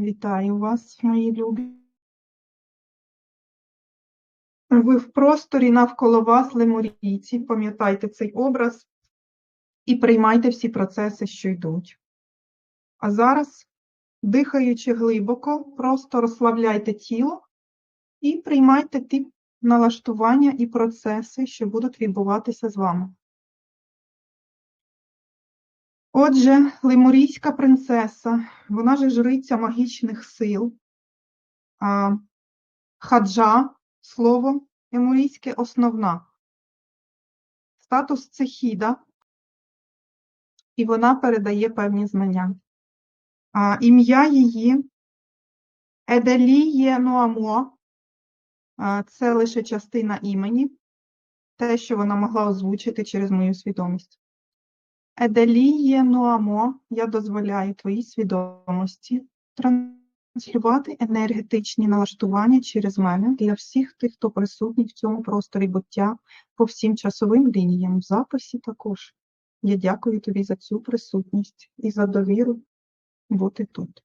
Вітаю вас, мої любі. Ви в просторі навколо вас, лемурійці, пам'ятайте цей образ і приймайте всі процеси, що йдуть. А зараз, дихаючи глибоко, просто розслабляйте тіло і приймайте ті налаштування і процеси, що будуть відбуватися з вами. Отже, лемурійська принцеса, вона же жриця магічних сил. А, Хаджа, слово емурійське основна. Статус це хіда, і вона передає певні знання. А, Ім'я її Еделіє Нуамо, це лише частина імені, те, що вона могла озвучити через мою свідомість. Еделіє Нуамо, я дозволяю твоїй свідомості транслювати енергетичні налаштування через мене для всіх тих, хто присутній в цьому просторі буття по всім часовим лініям, в записі також. Я дякую тобі за цю присутність і за довіру бути тут.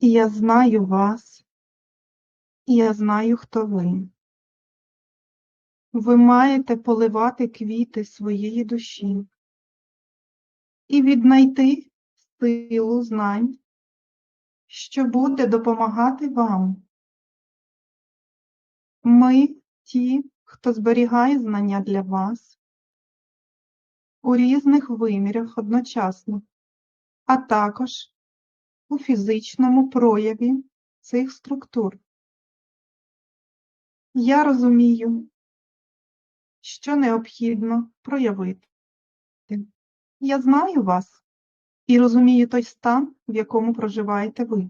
І я знаю вас, і я знаю, хто ви. Ви маєте поливати квіти своєї душі і віднайти силу знань, що буде допомагати вам. Ми ті, хто зберігає знання для вас у різних вимірах одночасно, а також у фізичному прояві цих структур. Я розумію, що необхідно проявити. Я знаю вас і розумію той стан, в якому проживаєте ви.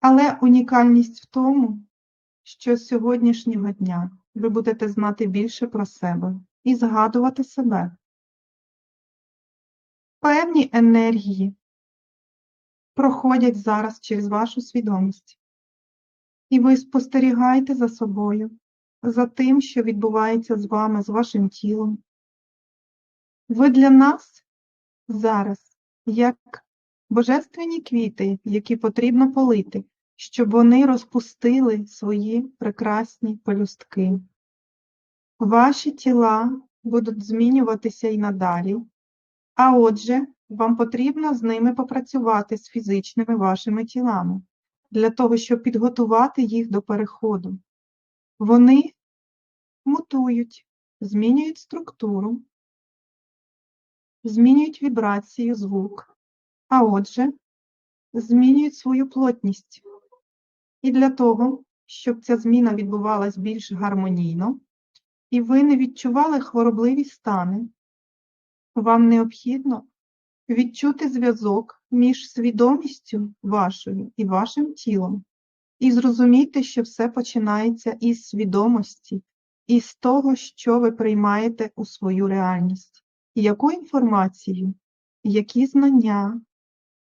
Але унікальність в тому, що з сьогоднішнього дня ви будете знати більше про себе і згадувати себе. Певні енергії проходять зараз через вашу свідомість, і ви спостерігаєте за собою, за тим, що відбувається з вами, з вашим тілом. Ви для нас зараз як божественні квіти, які потрібно полити, щоб вони розпустили свої прекрасні пелюстки. Ваші тіла будуть змінюватися і надалі, а отже, вам потрібно з ними попрацювати з фізичними вашими тілами, для того, щоб підготувати їх до переходу. Вони мутують, змінюють структуру, змінюють вібрацію, звук, а отже, змінюють свою плотність. І для того, щоб ця зміна відбувалась більш гармонійно, і ви не відчували хворобливі стани, вам необхідно відчути зв'язок між свідомістю вашою і вашим тілом, і зрозуміти, що все починається із свідомості, із того, що ви приймаєте у свою реальність, і яку інформацію, які знання,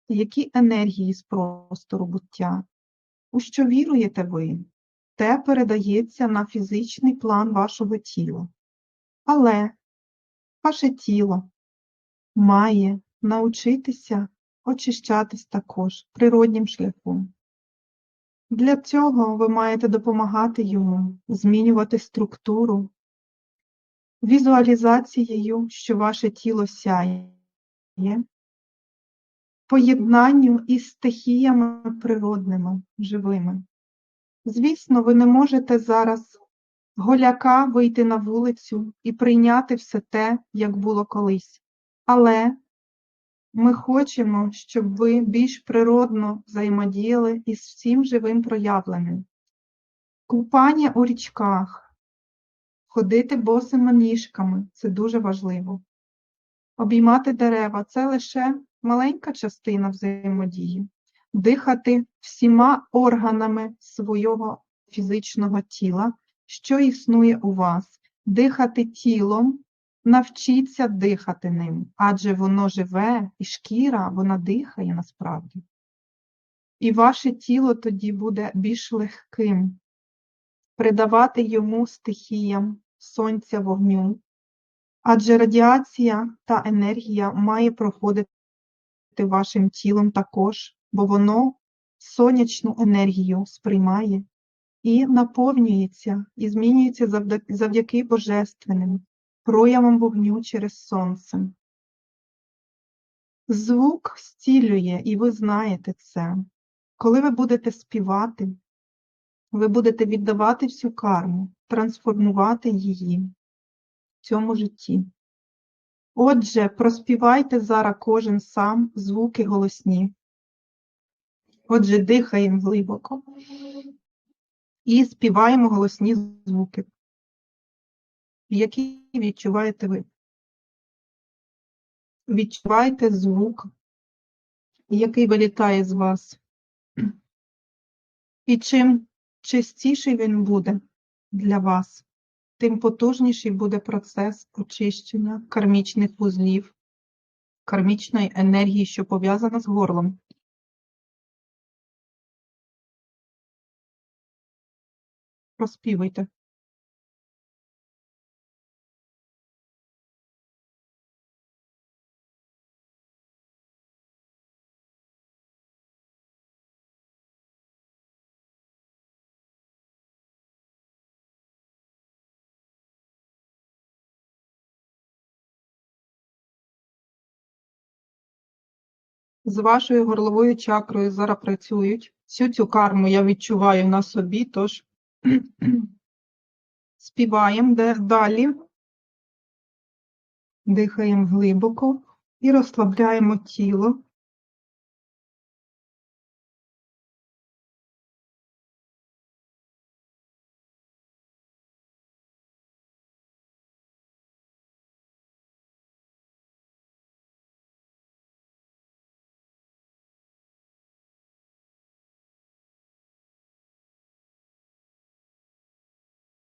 які енергії з простору буття, у що віруєте ви, те передається на фізичний план вашого тіла. Але ваше тіло має научитися очищатись також природнім шляхом. Для цього ви маєте допомагати йому змінювати структуру, візуалізацією, що ваше тіло сяє, поєднанню із стихіями природними, живими. Звісно, ви не можете зараз голяка вийти на вулицю і прийняти все те, як було колись. Але ми хочемо, щоб ви більш природно взаємодіяли із всім живим проявленим. Купання у річках, ходити босими ніжками це дуже важливо. Обіймати дерева це лише маленька частина взаємодії. Дихати всіма органами свого фізичного тіла, що існує у вас, дихати тілом, навчіться дихати ним, адже воно живе, і шкіра вона дихає насправді. І ваше тіло тоді буде більш легким, придавати йому стихіям сонця, вогню. Адже радіація та енергія має проходити вашим тілом також, бо воно сонячну енергію сприймає і наповнюється, і змінюється завдяки божественним проявам вогню через сонце. Звук зцілює, і ви знаєте це. Коли ви будете співати, ви будете віддавати всю карму, трансформувати її в цьому житті. Отже, проспівайте зараз кожен сам звуки голосні. Отже, дихаємо глибоко і співаємо голосні звуки, які відчуваєте ви. Відчувайте звук, який вилітає з вас. І чим чистіший він буде для вас, тим потужніший буде процес очищення кармічних вузлів, кармічної енергії, що пов'язана з горлом. Розпівуйте. З вашою горловою чакрою зараз працюють. Всю цю карму я відчуваю на собі, тож співаємо далі, дихаємо глибоко і розслабляємо тіло.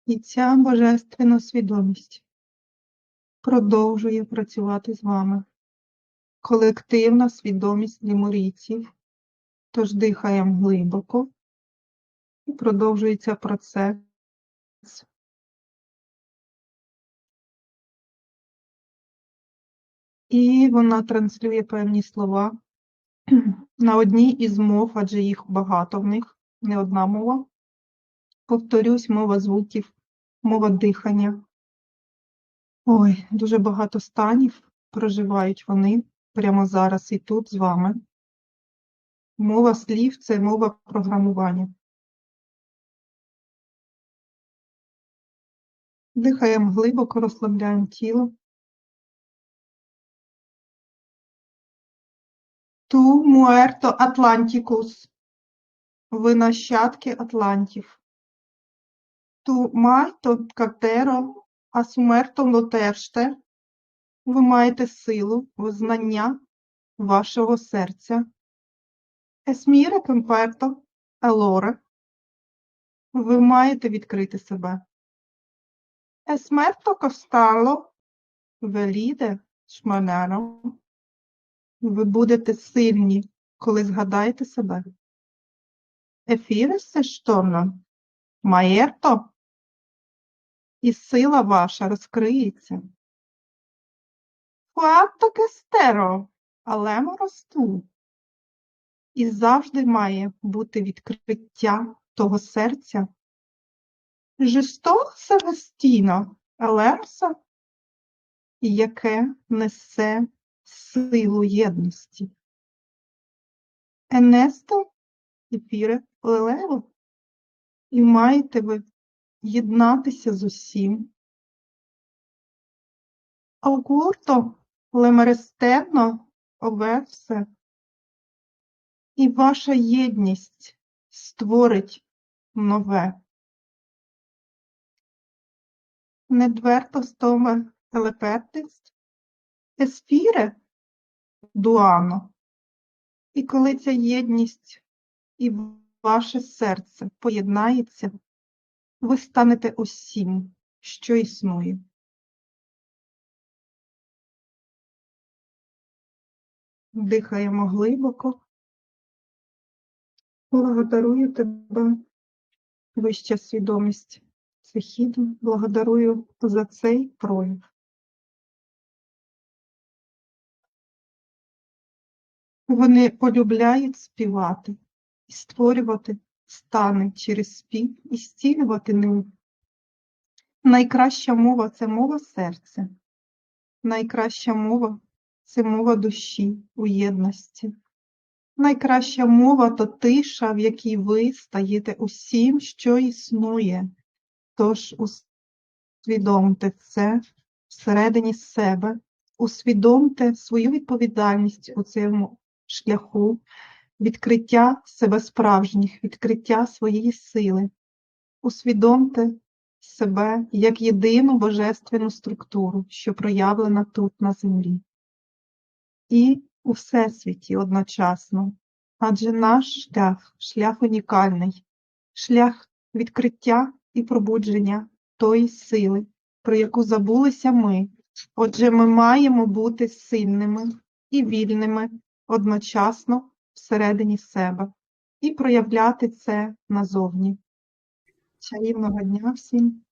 І ця божественна свідомість продовжує працювати з вами. Колективна свідомість лімурійців. Тож дихаємо глибоко і продовжується процес. І вона транслює певні слова на одній із мов, адже їх багато в них, не одна мова. Повторюсь, мова звуків, мова дихання. Ой, дуже багато станів проживають вони прямо зараз і тут з вами. Мова слів це мова програмування. Дихаємо глибоко, розслабляємо тіло. Ту муерто Атлантикус. Ви нащадки Атлантів. Ту мальто катеро асумерто лотерште. Ви маєте силу, визнання вашого серця. Есміре кемперто елоре. Ви маєте відкрити себе. Есмерто костало веліде шманеро. Ви будете сильні, коли згадаєте себе. Ефіресе шторно, маєрто, і сила ваша розкриється. Фуатто кестеро, алемо росту. І завжди має бути відкриття того серця. Жесто Севестіно, Елерса, яке несе силу єдності. Енесто ефіре лелево, і маєте ви єднатися з усім. Аугурто лемерестенно оверсе, і ваша єдність створить нове. Недверто стоме телепертис, есфіре дуано. І коли ця єдність і ваше серце поєднається, ви станете усім, що існує. Дихаємо глибоко. Благодарую тебе, вища свідомість, Це. Благодарую за цей прояв. Вони полюбляють співати і створювати стани через спів і зцілювати ним. Найкраща мова це мова серця. Найкраща мова це мова душі у єдності. Найкраща мова то тиша, в якій ви стаєте усім, що існує. Тож усвідомте це всередині себе, усвідомте свою відповідальність у цьому шляху, відкриття себе справжніх, відкриття своєї сили. Усвідомте себе як єдину божественну структуру, що проявлена тут на землі. І у всесвіті одночасно. Адже наш шлях шлях унікальний, шлях відкриття і пробудження тої сили, про яку забулися ми. Отже, ми маємо бути сильними і вільними одночасно всередині себе і проявляти це назовні. Чарівного дня всім!